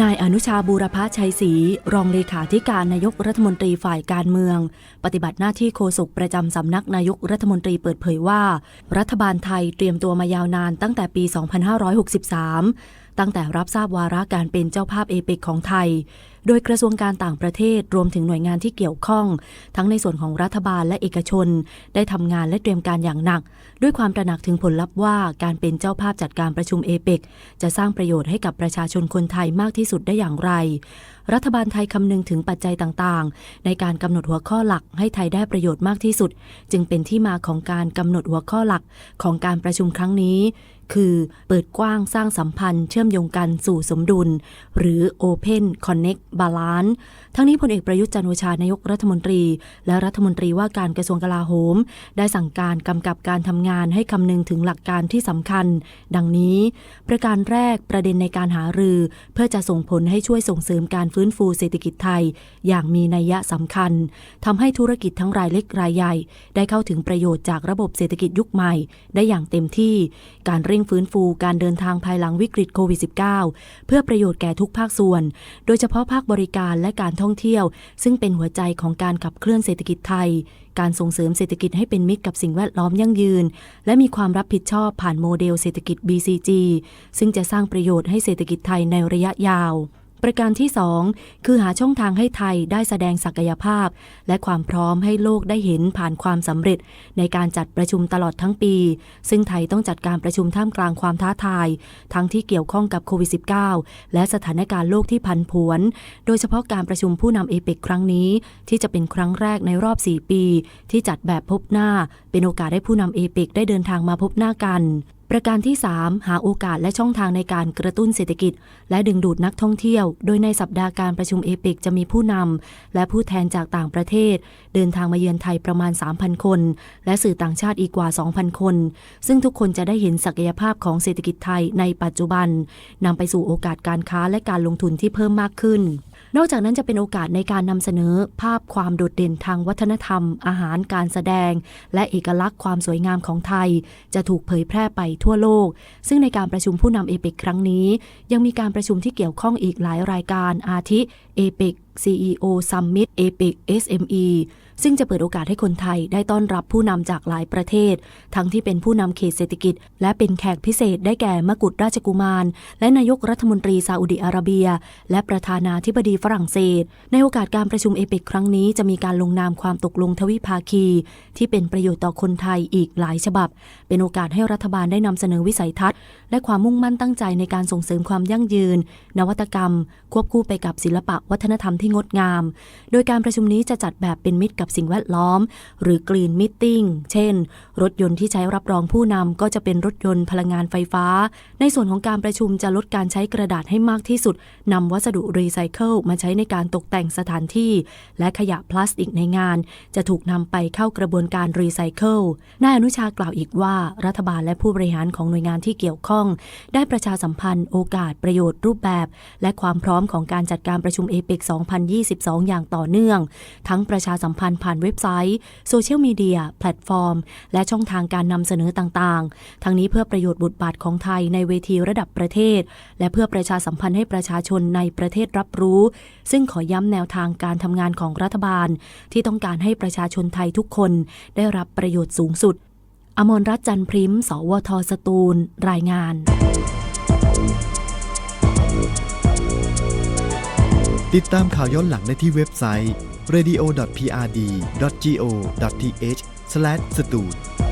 นายอนุชาบูรพชัยศรีรองเลขาธิการนายกรัฐมนตรีฝ่ายการเมือง ปฏิบัติหน้าที่โฆษกประจำสำนักนายกรัฐมนตรีเปิดเผยว่า รัฐบาลไทยเตรียมตัวมายาวนานตั้งแต่ปี 2563 ตั้งแต่รับทราบวาระการเป็นเจ้าภาพเอเปกของไทย โดยกระทรวงการต่างประเทศรวมถึงหน่วยงานที่เกี่ยวข้อง ทั้งในส่วนของรัฐบาลและเอกชน ได้ทำงานและเตรียมการอย่างหนัก ด้วยความตระหนักถึงผลลัพธ์ว่าการเป็นเจ้าภาพจัดการประชุมเอเปกจะสร้างประโยชน์ให้กับประชาชนคนไทยมากที่สุดได้อย่างไร รัฐบาลไทยคำนึงถึงปัจจัยต่างๆ ในการกำหนดหัวข้อหลักให้ไทยได้ประโยชน์มากที่สุด จึงเป็นที่มาของการกำหนดหัวข้อหลักของการประชุมครั้งนี้คือเปิดกว้างสร้างสัมพันธ์เชื่อมโยงกันสู่สมดุล หรือ Open Connect Balance ทั้งนี้พลเอกประยุทธ์จันทร์โอชานายกรัฐมนตรี และรัฐมนตรีว่าการกระทรวงกลาโหม ได้สั่งการกำกับการทำงานให้คำนึงถึงหลักการที่สำคัญ ดังนี้ ประการแรกประเด็นในการหารือ เพื่อจะส่งผลให้ช่วยส่งเสริมการฟื้นฟูเศรษฐกิจไทย อย่างมีนัยยะสำคัญทำให้ธุรกิจทั้งรายเล็กรายใหญ่ ได้เข้าถึงประโยชน์จากระบบเศรษฐกิจยุคใหม่ ได้อย่างเต็มที่ การเร่งฟื้นฟูการเดินทางภายหลังวิกฤตโควิด -19 เพื่อประโยชน์แก่ทุกภาคส่วน โดยเฉพาะภาคบริการและการท่องเที่ยว ซึ่งเป็นหัวใจของการขับเคลื่อนเศรษฐกิจไทย การส่งเสริมเศรษฐกิจให้เป็นมิตรกับสิ่งแวดล้อมยั่งยืน และมีความรับผิดชอบผ่านโมเดลเศรษฐกิจ BCG ซึ่งจะสร้างประโยชน์ให้เศรษฐกิจไทยในระยะยาว ประการที่ 2 คือหาช่องทางให้ไทยได้แสดงศักยภาพ และความพร้อมให้โลกได้เห็นผ่านความสำเร็จ ในการจัดประชุมตลอดทั้งปี ซึ่งไทยต้องจัดการประชุมท่ามกลางความท้าทาย ทั้งที่เกี่ยวข้องกับโควิด -19 และสถานการณ์โลกที่พันผวน โดยเฉพาะการประชุมผู้นำเอเปกครั้งนี้ ที่จะเป็นครั้งแรกในรอบ 4 ปี ที่จัดแบบพบหน้า เป็นโอกาสให้ผู้นำเอเปกได้เดินทางมาพบหน้ากัน ประการที่ 3 หาโอกาสและช่องทางในการกระตุ้นเศรษฐกิจ และดึงดูดนักท่องเที่ยว โดยในสัปดาห์การประชุมเอเปกจะมีผู้นำและผู้แทนจากต่างประเทศ เดินทางมาเยือนไทยประมาณ 3,000 คน และสื่อต่างชาติอีกกว่า 2,000 คน ซึ่งทุกคนจะได้เห็นศักยภาพของเศรษฐกิจไทยในปัจจุบันนำไปสู่โอกาสการค้าและการลงทุนที่เพิ่มมากขึ้นนอกจากนั้นจะเป็นโอกาสในการนำเสนอภาพความโดดเด่นทางวัฒนธรรม อาหารการแสดง และเอกลักษณ์ความสวยงามของไทย จะถูกเผยแพร่ไปทั่วโลก ซึ่งในการประชุมผู้นำเอเปกครั้งนี้ ยังมีการประชุมที่เกี่ยวข้องอีกหลายรายการอาทิเอเปก CEO Summit APEC SME ซึ่งจะเปิดโอกาสให้คนไทยได้ต้อนรับผู้นำจากหลายประเทศ ทั้งที่เป็นผู้นำเขตเศรษฐกิจ และเป็นแขกพิเศษได้แก่มกุฎราชกุมาร และนายกรัฐมนตรีซาอุดิอาระเบีย และประธานาธิบดีฝรั่งเศส ในโอกาสการประชุมเอเปกครั้งนี้จะมีการลงนามความตกลงทวิภาคี ที่เป็นประโยชน์ต่อคนไทยอีกหลายฉบับ เป็นโอกาสให้รัฐบาลได้นำเสนอวิสัยทัศน์ และความมุ่งมั่นตั้งใจในการส่งเสริมความยั่งยืน นวัตกรรม ควบคู่ไปกับศิลปะวัฒนธรรมที่งดงาม โดยการประชุมนี้จะจัดแบบเป็นมิตรกับสิ่งแวดล้อม หรือ Green Meeting เช่น รถยนต์ที่ใช้รับรองผู้นำก็จะเป็นรถยนต์พลังงานไฟฟ้า ในส่วนของการประชุมจะลดการใช้กระดาษให้มากที่สุดนำวัสดุรีไซเคิลมาใช้ในการตกแต่งสถานที่ และขยะพลาสติกในงาน จะถูกนำไปเข้ากระบวนการรีไซเคิลนายอนุชากล่าวอีกว่ารัฐบาลและผู้บริหารของหน่วยงานที่เกี่ยวข้อง ได้ประชาสัมพันธ์โอกาสประโยชน์รูปแบบ และความพร้อมของการจัดการประชุมเอเปก2022 อย่างต่อเนื่อง ทั้งประชาสัมพันธ์ผ่านเว็บไซต์โซเชียลมีเดียแพลตฟอร์ม และช่องทางการนำเสนอต่างๆ ทั้งนี้เพื่อประโยชน์บทบาทของไทยในเวทีระดับประเทศ และเพื่อประชาสัมพันธ์ให้ประชาชนในประเทศรับรู้ ซึ่งขอย้ำแนวทางการทำงานของรัฐบาล ที่ต้องการให้ประชาชนไทยทุกคนได้รับประโยชน์สูงสุด อมรรัตน์จันทร์พริม สวทสตูล รายงานติดตามข่าวย้อนหลังได้ที่เว็บไซต์ radio.prd.go.th/stud